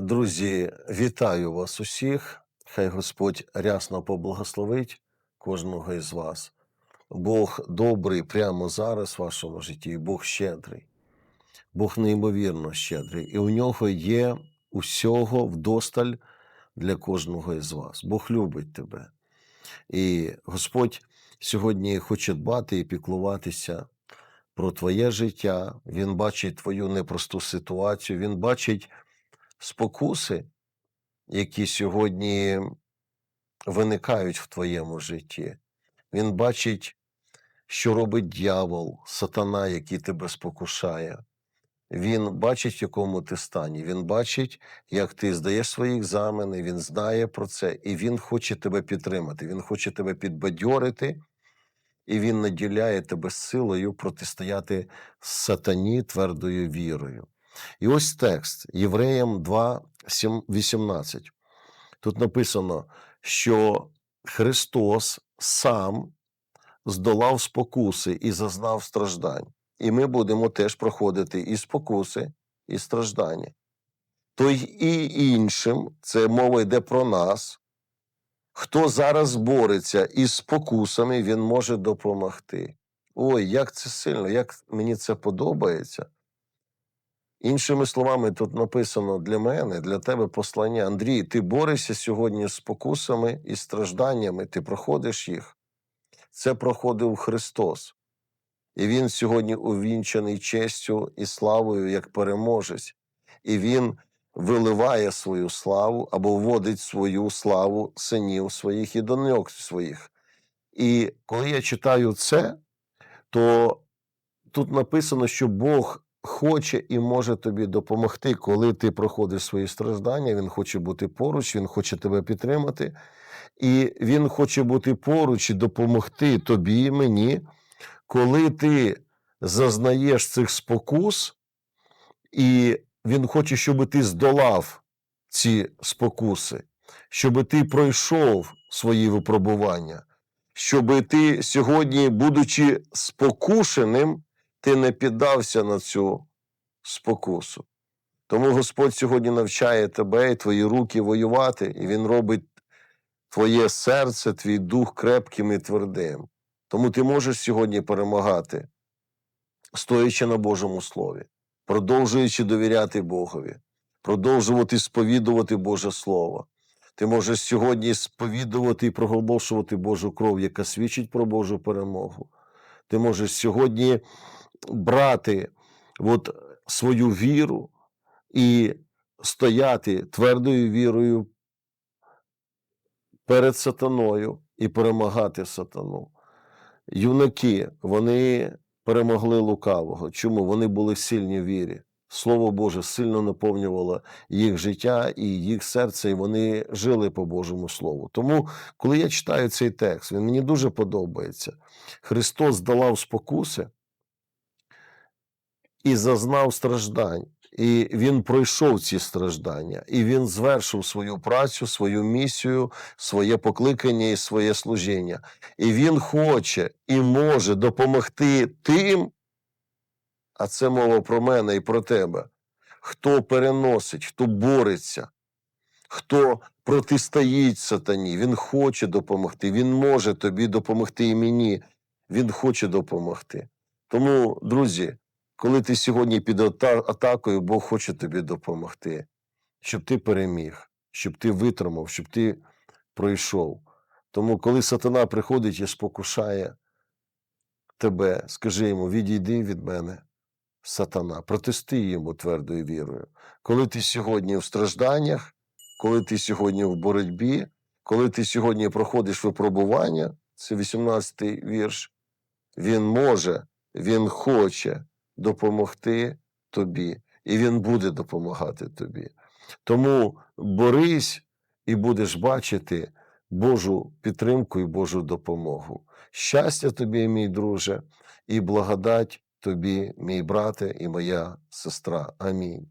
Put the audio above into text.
Друзі, вітаю вас усіх. Хай Господь рясно поблагословить кожного із вас. Бог добрий прямо зараз в вашому житті, Бог щедрий. Бог неймовірно щедрий. І у нього є усього вдосталь для кожного із вас. Бог любить тебе. І Господь сьогодні хоче дбати і піклуватися про твоє життя. Він бачить твою непросту ситуацію, він бачить спокуси, які сьогодні виникають в твоєму житті. Він бачить, що робить дьявол, сатана, який тебе спокушає. Він бачить, в якому ти стані. Він бачить, як ти здаєш свої екзамени, він знає про це, і він хоче тебе підтримати, він хоче тебе підбадьорити, і він наділяє тебе силою протистояти сатані твердою вірою. І ось текст Євреям 2, 18. Тут написано, що Христос сам здолав спокуси і зазнав страждань. І ми будемо теж проходити і спокуси, і страждання. То й і іншим, це мова йде про нас, хто зараз бореться із спокусами, він може допомогти. Ой, як це сильно, як мені це подобається. Іншими словами, тут написано для мене, для тебе послання. Андрій, ти борешся сьогодні з спокусами і стражданнями, ти проходиш їх. Це проходив Христос. І Він сьогодні увінчаний честю і славою як переможець. І Він виливає свою славу або вводить свою славу синів своїх і доньок своїх. І коли я читаю це, то тут написано, що Бог хоче і може тобі допомогти, коли ти проходиш свої страждання. Він хоче бути поруч, він хоче тебе підтримати, і він хоче бути поруч і допомогти тобі, і мені, коли ти зазнаєш цих спокус, і він хоче, щоб ти здолав ці спокуси, щоб ти пройшов свої випробування, щоб ти сьогодні, будучи спокушеним, ти не піддався на цю спокусу. Тому Господь сьогодні навчає тебе і твої руки воювати, і Він робить твоє серце, твій дух крепким і твердим. Тому ти можеш сьогодні перемагати, стоячи на Божому Слові, продовжуючи довіряти Богові, продовжувати сповідувати Боже Слово. Ти можеш сьогодні сповідувати і проголошувати Божу кров, яка свідчить про Божу перемогу. Ти можеш сьогодні брати от свою віру і стояти твердою вірою перед сатаною і перемагати сатану. Юнаки, вони перемогли лукавого. Чому? Вони були сильні в вірі. Слово Боже сильно наповнювало їх життя і їх серце, і вони жили по Божому Слову. Тому, коли я читаю цей текст, він мені дуже подобається. Христос здолав спокуси і зазнав страждань. І він пройшов ці страждання, і він звершив свою працю, свою місію, своє покликання і своє служіння. І він хоче і може допомогти тим, а це мова про мене і про тебе, хто переносить, хто бореться, хто протистоїть сатані. Він хоче допомогти, він може тобі допомогти і мені. Він хоче допомогти. Тому, друзі. Коли ти сьогодні під атакою, Бог хоче тобі допомогти, щоб ти переміг, щоб ти витримав, щоб ти пройшов. Тому, коли сатана приходить і спокушає тебе, скажи йому: відійди від мене, сатана, протести йому твердою вірою. Коли ти сьогодні в стражданнях, коли ти сьогодні в боротьбі, коли ти сьогодні проходиш випробування, це 18-й вірш, він може, він хоче допомогти тобі, і Він буде допомагати тобі. Тому борись і будеш бачити Божу підтримку і Божу допомогу. Щастя тобі, мій друже, і благодать тобі, мій брате і моя сестра. Амінь.